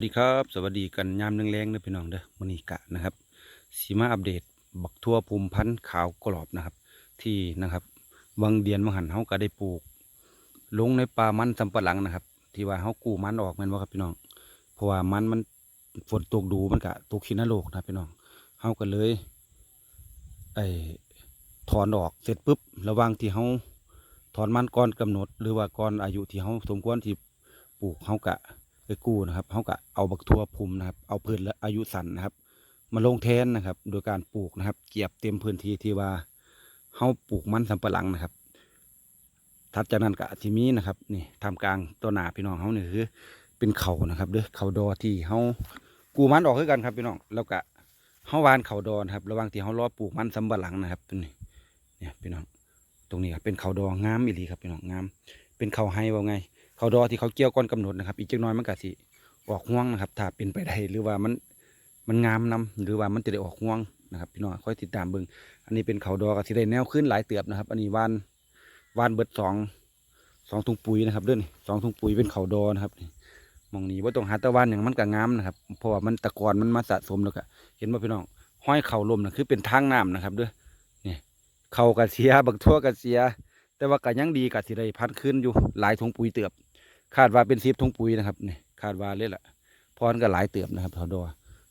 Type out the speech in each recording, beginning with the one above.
สวัสดีครับสวัสดีกันยามแรงๆเด้อพี่น้องเด้อมื้อนี้กะนะครับสีมาอัปเดตบักทั่วภูมิพันธุ์ขาวกรอบนะครับ ที่นะครับวังเดียนวังหันเฮาก็ได้ปลูก ลงในป่ามันสำปะหลังนะครับ ที่ว่าเฮากู้มันออกแม่นบ่ครับพี่น้องเพราะว่ามันมันฝนตกดูมันก็ตกขี้นรกนะพี่น้องเฮาก็เลยไอ้ถอนออกเสร็จปุ๊บระว่างที่เฮาถอนมันก่อนกำหนด หรือว่าก่อนอายุที่เฮาสมควรที่ปลูกเฮากะ ไปกู้นะครับเขาก็เอาบักทั่วภูมินะครับ เอาพืชและอายุสั้นนะครับ มาลงแทนนะครับ โดยการปลูกนะครับ เกียบเต็มพื้นที่ที่ว่าเขาปลูกมันสำปะหลังนะครับถัดจากนั้นก็ที่มีนะครับนี่ทำกลางตัวหนาพี่น้องเขาเนี่ยคือ เป็นเขานะครับเด้อเขาดอที่เขากู้มันออกคือกันครับพี่น้องแล้วก็เขาวานเขาดอนครับ ระหว่างที่เขารอปลูกมันสำปะหลังนะครับตรงนี้เนี่ยพี่น้อง ตรงนี้ครับเป็นเขาดองามอีหลีครับพี่น้องงาม เป็นเขาไฮว่าไง เขาดอที่เขาเกี่ยวก้อนกำหนดนะครับ อีกจักน้อยมันก็สิออกห่วงนะครับ ถ้าเป็นไปได้หรือว่ามันมันงามนํหรือว่ามันจะได้ออกห่วงนะครับพี่น้องค่อยติดตามเบิ่งอันนี้เป็นเขาดอก็สิได้แนวขึ้นหลายเตือบนะครับ อันนี้วานวานเบิดสองสองถุงปุ๋ยนะครับเด้อนี่สองถุงปุ๋ยเป็นเขาดอนะครับมองนี้ว่าต้องหาตะวันอย่างมันก็งามนะครับเพราะว่ามันตะกอนมันมาสะสมแล้วก็เห็นว่าพี่น้องห้อยเข่าลมนะคือเป็นทางน้ำนะครับเด้อนี่ยเข่ากระเสียบักทั่วกระเสีย แต่ว่าก็ยังดีกับสิได้พันขึ้นอยู่หลายถุงปุ๋ยเติบ คาดว่าเป็นสิบถุงปุ๋ยนะครับนี่คาดว่าเลยล่ะพรก็หลายเติบนะครับเขาดอ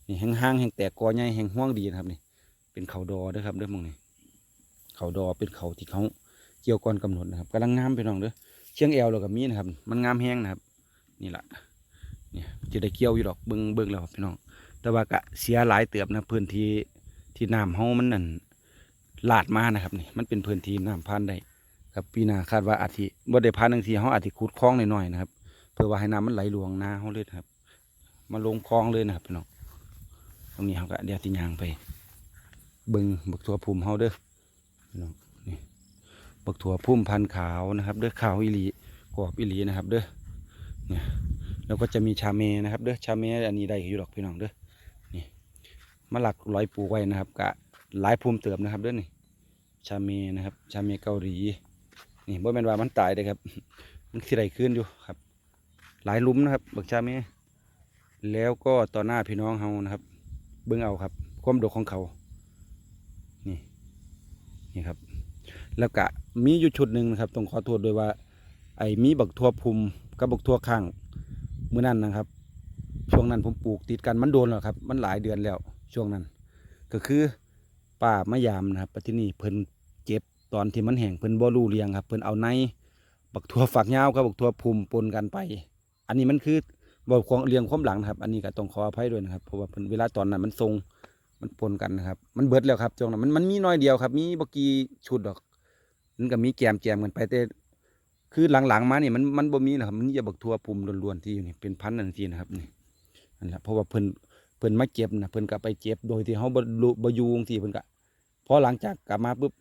นี่แห้งห้างแห้งแตกกอใหญ่แห้งห่วงดีนะครับนี่เป็นเขาดอเด้อครับเด้อหมองนี่เขาดอเป็นเขาที่เขาเกี่ยวก่อนกำหนดนะครับกำลังงามพี่น้องเด้อเชียงแอวเรากับมีนะครับ มันงามแห้งนะครับ นี่แหละเนี่ยจะได้เกี่ยวอยู่ดอกเบิ้งเบิ้งแล้วครับพี่น้อง แต่ว่าก็เสียหลายเติบนะพื้นที่ที่น้ำเฮามันนั่นลาดมานะครับนี่มันเป็นพื้นที่น้ำพันได้ ครับปีหน้าคาดว่าอาทิบ่ได้พันทั้งทีเขาอาจจะขุดคลองหน่อยๆนะครับ เพื่อว่าให้น้ำมันไหลลวงนาเขาเลยครับ มาลงคลองเลยนะครับพี่น้องตรงนี้เขาก็เดี๋ยวติยางไป เบิงบักถั่วพุ่มเขาเด้อพี่น้องนี่บักถั่วพุ่มพันขาวนะครับ เด้อขาวอิลีกรอบอิลีนะครับ เด้อเนี่ยแล้วก็จะมีชาเมนะครับ เด้อชาเมอันนี้ได้อยู่ดอกพี่น้องเด้อนี่มาหลักร้อยปูไว้นะครับกะหลายภูมิเติมนะครับเด้อนี่ชาเมนะครับ ชาเมเกาหลี นี่บ่แม่นว่ามันตายเด้อครับ มันสิได้ขึ้นอยู่ครับ หลายลุมนะครับบักชาเมแล้วก็ต่อหน้าพี่น้องเฮานะครับ เบิ่งเอาครับ ความดกของเขา นี่นี่ครับ แล้วก็มีอยู่ชุดหนึ่งนะครับต้องขอโทษด้วยว่า ไอ้มีบักทั่วภูมิกับบักทั่วข้างมื้อนั้นนะครับ ช่วงนั้นผมปลูกติดกันมันโดนแล้วครับ มันหลายเดือนแล้วช่วงนั้น ก็คือป้ามะยามนะครับปัจจุบันเพิ่นเก็บ ตอนที่มันแห้งเพิ่นบ่รู้เรียงครับ เพิ่นเอาในบักทั่วฝักยาวกับบักทั่วภูมิปนกันไป อันนี้มันคือบ่ของเรียงความหลังนะครับ อันนี้ก็ต้องขออภัยด้วยนะครับ เพราะว่าเพิ่นเวลาตอนนั้นมันทรงมันปนกันนะครับ มันเบิดแล้วครับช่วงนั้นมันมันมีน้อยเดียวครับ มีบ่กี่ชุดดอกมันก็มีแกมแจมกันไปแต่คือหลังๆ มานี่มันมันบ่มีนะครับมันมีแต่บักทั่วภูมิล้วนๆที่อยู่นี่เป็นพันนั่นทีนะครับนี่นั่นแหละเพราะว่าเพิ่นเพิ่นมาเก็บนะเพิ่นก็ไปเก็บโดยที่เฮาบ่รู้บ่อยู่จังซี่เพิ่นก็พอหลังจากกลับมาปุ๊บ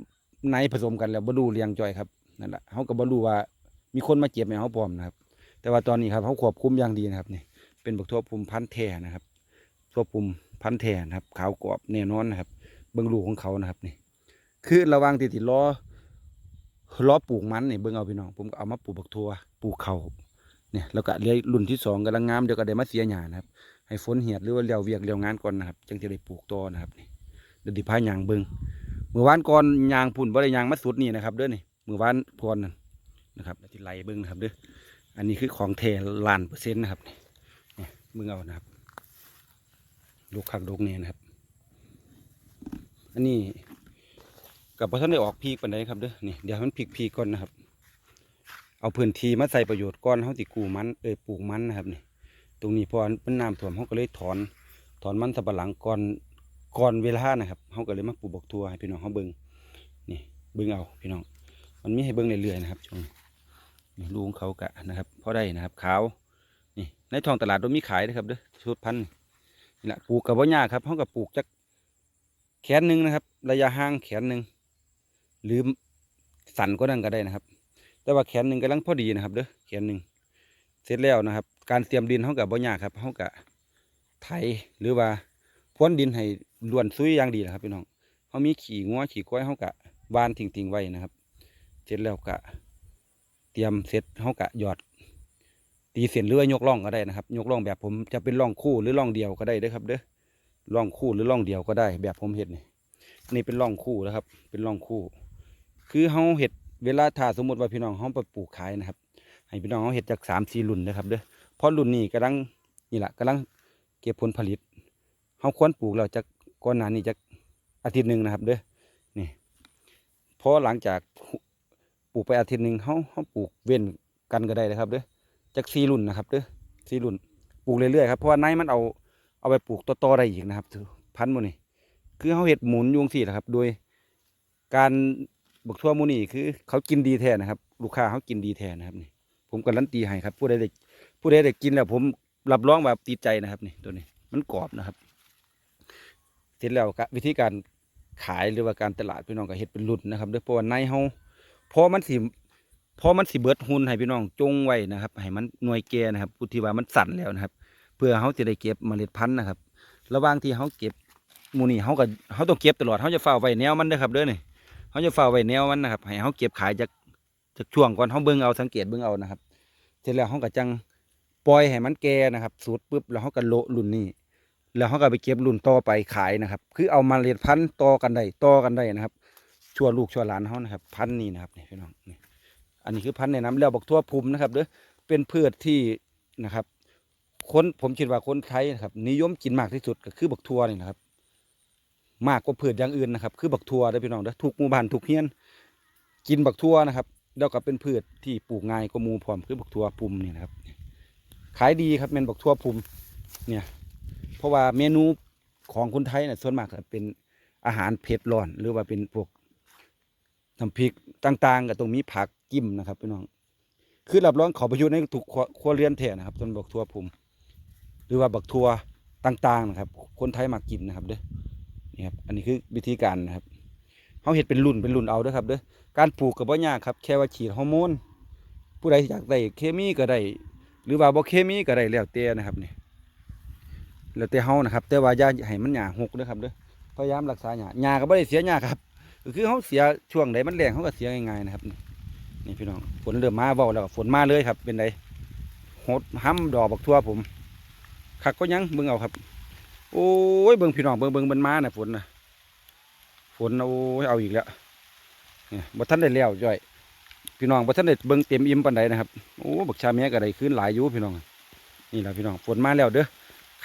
ในผสมกันแล้วบรรลุเรียงจอยครับนั่นแหละเขาก็บรรลุว่ามีคนมาเจ็บในเขาพร้อมนะครับ แต่ว่าตอนนี้ครับเขาควบคุมอย่างดีนะครับนี่เป็นบักทั่วภูมิพันธุ์แท้นะครับทั่วภูมิพันธุ์แท้นะครับ ขาวกรอบแน่นอนนะครับ เบิ้งลูกของเขานะครับนี่ คือระวังที่ติดล้อล้อปลูกมันนี่เบิ้องเอาพี่น้องผมก็เอามาปลูกบักทั่วปลูกเขาเนี่ยแล้วก็เลี้ยรุ่นที่สองกำลังงามเดี๋ยวก็ได้มาเสียหญ้านะครับให้ฝนเหียดหรือว่าเลี้ยวเวียกเลี้ยวงานก่อนนะครับ จึงจะได้ปลูกต่อนะครับนี่เดี๋ยวดิพายางเบิ้ง มื่อวานก่อนยางพุ่นบ่ได้ยางมาสุดนี่นะครับเด้อนี่เมื่อวานพรนั่นนะครับที่ไหลเบิ้งนะครับเด้ออันนี้คือของแท้ล้านเปอร์เซ็นต์นะครับนี่นี่เบิ้งเอานะครับลูกคักลูกเนี่ยนะครับ อันนี้กับพระท่านได้ออกพีกปันไดครับเด้อนี่เดี๋ยวมันพีกพีก่อนนะครับ เอาพื้นที่มาใส่ประโยชน์ก่อนเขาติกูมันเอ้ยปลูกมันนะครับนี่ตรงนี้พอมันน้ำท่วมเขาก็เลยถอน ถอนมันสับหลังก่อน ก่อนเวลานะครับเขาก็เลยมาปลูกบักทัวให้พี่น้องเขาเบิงนี่เบิงเอาพี่น้อง มันมีให้เบิงเรื่อยๆนะครับช่วงนี้ลูกของเขากะนะครับพอได้นะครับขาวนี่ในท้องตลาดเรามีขายนะครับเด้อชุดพันธุ์นี่แหละปลูกกับว่ายากครับเขากับปลูกจักแขนหนึ่งนะครับ ระยะห่างแขนหนึ่งหรือสั่นก็นั่นก็ได้นะครับ แต่ว่าแขนหนึ่งกำลังพอดีนะครับเด้อแขนหนึ่งเสร็จแล้วนะครับ การเตรียมดินเขากับว่ายากครับเขากับไถหรือว่า พรวนดินให้ล้วนซุยอย่างดีนะครับพี่น้องเขามีขี่งัวขี่ก้อยเขากะวานทิ้งๆไว้นะครับ เสร็จแล้วกะ เตรียมเสร็จเขากะหยอด ตีเส้นหรือว่ายกล่องก็ได้นะครับ ยกล่องแบบผมจะเป็นล่องคู่หรือล่องเดียวก็ได้เด้ครับ เด้อล่องคู่หรือล่องเดียวก็ได้ แบบผมเห็ดนี่นี่เป็นล่องคู่นะครับ เป็นล่องคู่ คือเฮาเห็ดเวลาถ้าสมมติว่าพี่น้องเฮาไปปลูกขายนะครับ ให้พี่น้องเฮาเห็ดจากสามสี่รุ่นนะครับเด้อเพราะรุ่นนี้กำลังนี่แหละกำลังเก็บผลผลิต เฮาควรปลูกแล้วจากก่อนหน้านี้จากอาทิตย์หนึ่งนะครับ เด้อนี่พอหลังจากปลูกไปอาทิตย์หนึ่งเฮาเฮาปลูกเว้นกันก็ได้นะครับ เด้อจากสี่รุ่นนะครับ เด้อสี่รุ่นปลูกเรื่อยๆครับเพราะว่าในมันเอาเอาไปปลูกต่อๆได้อีกนะครับพันธุ์มดนี่คือเฮาเห็ดหมุนยุงสี่แหละครับ โดยการบักทั่วมูนี่คือ เขากินดีแท้นะครับ ลูกค้าเขากินดีแท้นะครับนี่ผมการันตีให้ครับผู้ใดได้ผู้ใดได้กินแล้วผมรับรองแบบติดใจนะครับนี่ตัวนี้มันกรอบนะครับ เสร็จแล้ววิธีการขายหรือว่าการตลาดพี่น้องก็เฮ็ดเป็นรุ่นนะครับเด้วยเพราะว่าในเฮาพอมันสิพอมันสิเบิดหุ่นให้พี่น้องจงไว้นะครับให้มันหน่วยแก่นะครับผู้ที่ว่ามันสั่นแล้วนะครับ เพื่อเฮาจะได้เก็บเมล็ดพันธุ์นะครับ ระหว่างที่เฮาเก็บมูนี่เฮาก็เฮาต้องเก็บตลอดเฮาจะเฝ้าไว้แนวมันเด้ครับเด้อนี่เฮาจะเฝ้าไว้แนวมันนะครับให้เฮาเก็บขายจากจากช่วงก่อนเฮาเบิ่งเอาสังเกตเบิ่งเอานะครับ เสร็จแล้วเขาก็จังปล่อยให้มันแก่นะครับสูตรปุ๊บแล้วเขาก็โลรุ่นนี้ แล้วเขาก็ไปเก็บรุ่นต่อไปขายนะครับ คือเอามาเรียนพันธุ์ต่อกันได้ต่อกันได้นะครับ ชั่วลูกชั่วหลานเขานะครับ พันธุ์นี้นะครับนี่พี่น้องนี่อันนี้คือพันธุ์ในน้ำแล้วบอกทั่วภูมินะครับเด้อเป็นพืชที่นะครับคนผมคิดว่าคนไทยนะครับ นิยมกินมากที่สุดก็คือบักทั่วนี่นะครับ มากกว่าพืชอย่างอื่นนะครับ คือบักทั่วเด้พี่น้องเด้อทุกหมู่บ้านทุกเฮียน กินบักทั่วนะครับแล้วก็เป็นพืชที่ปลูกง่ายกว่ามูพร้อมคือบักทั่วพุ่มนี่นะครับ ขายดีครับเป็นบักทั่วพุ่มเนี่ย ราะว่าเมนูของคนไทยเนี่ยส่วนมากจะเป็นอาหารเผ็ดร้อน หรือว่าเป็นพวกน้ำพริกต่าง ๆก็ต้องมีผักจิ้มนะครับพี่น้อง คือรับรองขอประยุทธ์ในทุกครัวครัวเรือนแท้นะครับต้นบักทั่วพุ่มหรือว่าบักทั่วต่าง ๆ นะครับ คนไทยมากินนะครับเด้อนี่ครับอันนี้คือวิธีการนะครับเขาเห็ดเป็นรุ่นเป็นรุ่นเอาเด้อครับเด้อการปลูกก็บ่ยากครับแค่ว่าฉีดฮอร์โมนผู้ใดอยากได้เคมีก็ได้หรือว่าบ่เคมีก็ได้แล้วแต่นะครับนี่ แล้วแต่เฮานะครับ แต่ว่าอย่าให้มันหญ้าหกเด้อครับเด้อพยายามรักษาหญ้าหญ้าก็บ่ได้เสียหญ้าครับคือเฮาเสียช่วงใดมันแรงเฮาก็เสียง่ายๆนะครับนี่พี่น้องฝนเริ่มมาเว้าแล้วฝนมาเลยครับ เป็นไดหดห้ำดอกบักทั่วผมคักก็ยังเบิ่งเอาครับ โอ้ยเบิ่งพี่น้องเบิ่งเบิ่งมันมาน่ะฝนน่ะฝนโอ้ยเอาอีกแล้วเนี่ยบ่ทันได้แล้วจ้อยพี่น้องบ่ทันได้เบิ่งเต็มอิ่มปานใดนะครับโอ้บักชาเมียก็ได้ขึ้นหลายอยู่พี่น้องนี่แหละพี่น้องฝนมาแล้วเด้อ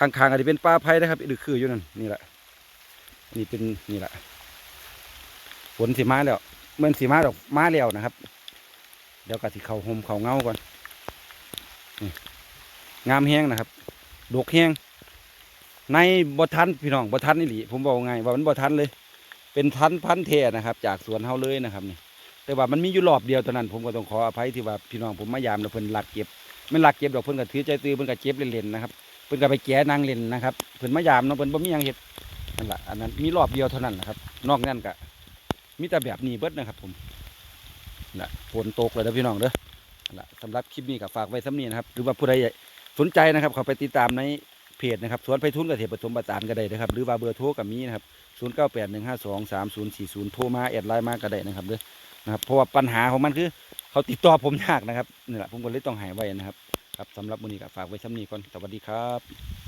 ข้างๆก็จะเป็นป่าไผ่นะครับอีกคืออยู่นั่นนี่แหละนี่เป็นนี่แหละฝนสิมาแล้วเมือนสิมาดอกมาแล้วนะครับ เดี๋ยวก็สิเขาห่มเขาเงาก่อนงามแห้งนะครับดกแห้งในบ่ทันพี่น้องบ่ทันนี่หลีผมบอกไงว่ามันบ่ทันเลย เป็นพันพันธุ์แท้นะครับ จากสวนเฮาเลยนะครับนี่แต่ว่ามันมีอยู่รอบเดียวเท่านั้น ผมก็ต้องขออภัยที่ว่าพี่น้องผมมายามแล้วเพิ่นหลักเก็บไม่หลักเก็บดอกเพิ่นก็ถือใจตื้อเพิ่นก็เก็บเล่นๆนะครับ พิ่นก็ไปแกะนางเล่นนะครับเพิ่นมายามเนาะเพิ่นบ่มีหยังเฮ็ดนั่นแหละอันนั้นมีรอบเดียวเท่านั้นนะครับ นอกนั้นก็มีแต่แบบนี้เบิดนะครับ ผมน่ะฝนตกเลยนะพี่น้องเด้อนั่นล่ะสำหรับคลิปนี้ก็ฝากไว้สำนี้นะครับ หรือว่าผู้ใดสนใจนะครับเขาไปติดตามในเพจนะครับสวนไผ่ทุนเกษตรผสมผสานก็ได้นะครับ หรือว่าเบอร์โทรก็มีนะครับศูนย์เก้าแปดหนึ่งห้าสองสามศูนย์สี่ศูนย์โทรมาแอดไลน์มาก็ได้นะครับเด้อนะครับเพราะว่าปัญหาของมันคือ เขาติดต่อผมยากนะครับนี่แหละผมก็เลยต้องหายไว้นะครับ ครับสำหรับมื้อนี้ก็ฝากไว้ช่ำนี้ก่อนสวัสดีครับ